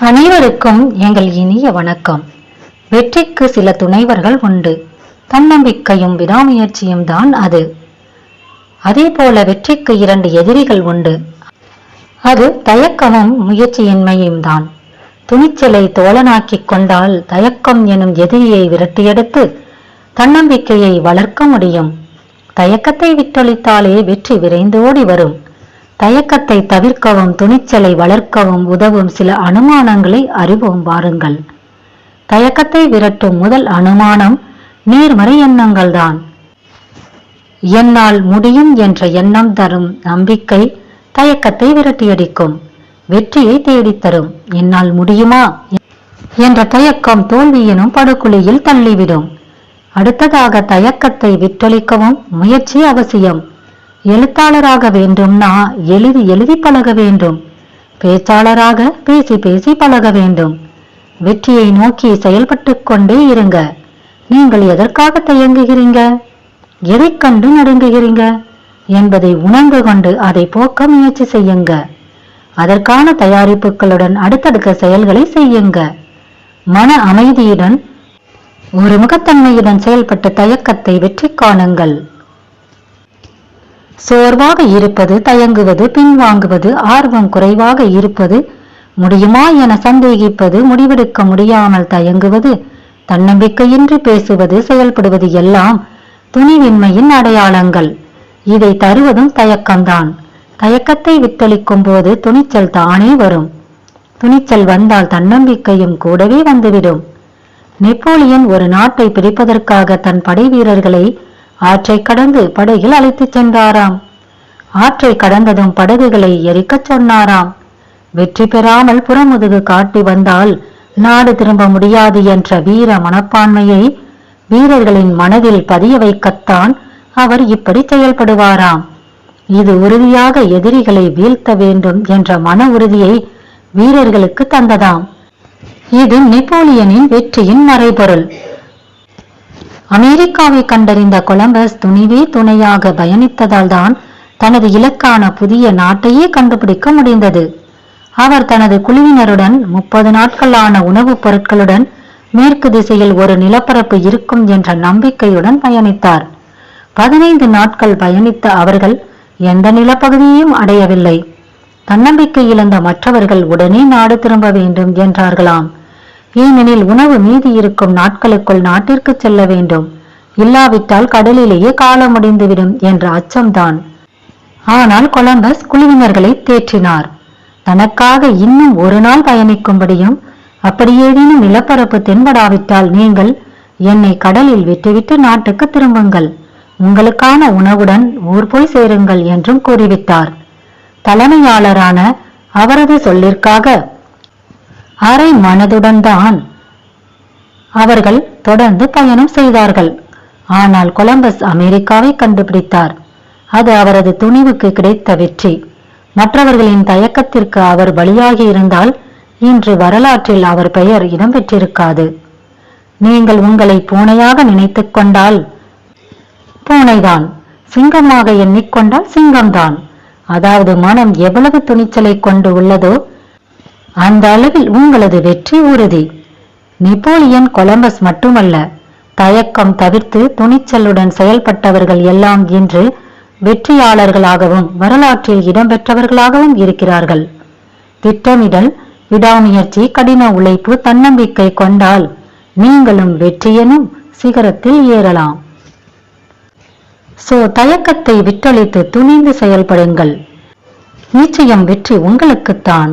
அனைவருக்கும் எங்கள் இனிய வணக்கம். வெற்றிக்கு சில துணைவர்கள் உண்டு. தன்னம்பிக்கையும் விடாமுயற்சியும் தான் அது. அதே போல வெற்றிக்கு இரண்டு எதிரிகள் உண்டு. அது தயக்கமும் முயற்சியின்மையும் தான். துணிச்சலை தோழனாக்கிக் கொண்டால் தயக்கம் எனும் எதிரியை விரட்டியெடுத்து தன்னம்பிக்கையை வளர்க்க முடியும். தயக்கத்தை விட்டொழித்தாலே வெற்றி விரைந்தோடி வரும். தயக்கத்தை தவிர்க்கவும் துணிச்சலை வளர்க்கவும் உதவும் சில அனுமானங்களை அறிவோம் வாருங்கள். தயக்கத்தை விரட்டும் முதல் அனுமானம் நேர்மறை எண்ணங்கள்தான். என்னால் முடியும் என்ற எண்ணம் தரும் நம்பிக்கை தயக்கத்தை விரட்டியடிக்கும். வெற்றியை தேடித் தரும். என்னால் முடியுமா? என்ற தயக்கம் தோல்வியினும் படுகுழியில் தள்ளிவிடும். அடுத்ததாக தயக்கத்தை விட்டொழிக்கவும் முயற்சி அவசியம். எழுத்தாளராக வேண்டும்னா எழுதி எழுதி பழக வேண்டும். பேச்சாளராக பேசி பேசி பழக வேண்டும். வெற்றியை நோக்கி செயல்பட்டு கொண்டே இருங்க. நீங்கள் எதற்காக தயங்குகிறீங்க? எதைக் கண்டு நடுங்குகிறீங்க? என்பதை உணர்ந்து கொண்டு அதை போக்க முயற்சி செய்யுங்க. அதற்கான தயாரிப்புகளுடன் அடுத்தடுக்க செயல்களை செய்யுங்க. மன அமைதியுடன் ஒரு முகத்தன்மையுடன் செயல்பட்ட தயக்கத்தை வெற்றி காணுங்கள். சோர்வாக இருப்பது தயங்குவது பின்வாங்குவது ஆர்வம் குறைவாக இருப்பது முடியுமா என சந்தேகிப்பது முடிவெடுக்க முடியாமல் தயங்குவது தன்னம்பிக்கையின்றி பேசுவது செயல்படுவது எல்லாம் துணிவின்மையின் அடையாளங்கள். இதை தருவதும் தயக்கம்தான். தயக்கத்தை வித்தளிக்கும் போது துணிச்சல் தானே வரும். துணிச்சல் வந்தால் தன்னம்பிக்கையும் கூடவே வந்துவிடும். நெப்போலியன் ஒரு நாட்டை பிடிப்பதற்காக தன் படை வீரர்களை ஆற்றை கடந்து படகில் அழைத்துச் சென்றாராம். ஆற்றை கடந்ததும் படகுகளை எரிக்கச் சொன்னாராம். வெற்றி பெறாமல் புறமுதுகு காட்டி வந்தால் நாடு திரும்ப முடியாது என்ற வீர மனப்பான்மையை வீரர்களின் மனதில் பதிய வைக்கத்தான் அவர் இப்படி செயல்படுவாராம். இது உறுதியாக எதிரிகளை வீழ்த்த வேண்டும் என்ற மன உறுதியை வீரர்களுக்கு தந்ததாம். இது நெப்போலியனின் வெற்றியின் மறைபொருள். அமெரிக்காவை கண்டறிந்த கொலம்பஸ் துணிவே துணையாக பயணித்ததால் தான் தனது இலக்கான புதிய நாட்டையே கண்டுபிடிக்க முடிந்தது. அவர் தனது குழுவினருடன் முப்பது நாட்களான உணவுப் பொருட்களுடன் மேற்கு திசையில் ஒரு நிலப்பரப்பு இருக்கும் என்ற நம்பிக்கையுடன் பயணித்தார். பதினைந்து நாட்கள் பயணித்த அவர்கள் எந்த நிலப்பகுதியையும் அடையவில்லை. தன்னம்பிக்கை இழந்த மற்றவர்கள் உடனே நாடு திரும்ப வேண்டும் என்றார்களாம். ஏனெனில் உணவு மீதி இருக்கும் நாட்களுக்குள் நாட்டிற்கு செல்ல வேண்டும். இல்லாவிட்டால் கடலிலேயே காலம் முடிந்துவிடும் என்ற அச்சம்தான். ஆனால் கொலம்பஸ் குழுவினர்களை தேற்றினார். தனக்காக இன்னும் ஒரு நாள் பயணிக்கும்படியும் அப்படி ஏதேனும் நிலப்பரப்பு தென்படாவிட்டால் நீங்கள் என்னை கடலில் விட்டுவிட்டு நாட்டுக்கு திரும்புங்கள். உங்களுக்கான உணவுடன் ஊர் போய் சேருங்கள் என்றும் கூறிவிட்டார். தலைமையாளரான அவரது சொல்லிற்காக அரை மனதுடன் தான் அவர்கள் தொடர்ந்து பயணம் செய்தார்கள். ஆனால் கொலம்பஸ் அமெரிக்காவை கண்டுபிடித்தார். அது அவரது துணிவுக்கு கிடைத்த வெற்றி. மற்றவர்களின் தயக்கத்திற்கு அவர் பலியாகி இருந்தால் இன்று வரலாற்றில் அவர் பெயர் இடம்பெற்றிருக்காது நீங்கள் உங்களை பூனையாக நினைத்துக் கொண்டால் பூனைதான். சிங்கமாக எண்ணிக்கொண்டால் சிங்கம்தான். அதாவது மனம் எவ்வளவு துணிச்சலை கொண்டு உள்ளதோ அந்த அளவில் உங்களது வெற்றி உறுதி. நெப்போலியன் கொலம்பஸ் மட்டுமல்ல தயக்கம் தவிர்த்து துணிச்சலுடன் செயல்பட்டவர்கள் எல்லாம் இன்று வெற்றியாளர்களாகவும் வரலாற்றில் இடம்பெற்றவர்களாகவும் இருக்கிறார்கள். திட்டமிடல் விடாமுயற்சி கடின உழைப்பு தன்னம்பிக்கை கொண்டால் நீங்களும் வெற்றியெனும் சிகரத்தில் ஏறலாம். சோ தயக்கத்தை விட்டழித்து துணிந்து செயல்படுங்கள். நிச்சயம் வெற்றி உங்களுக்குத்தான்.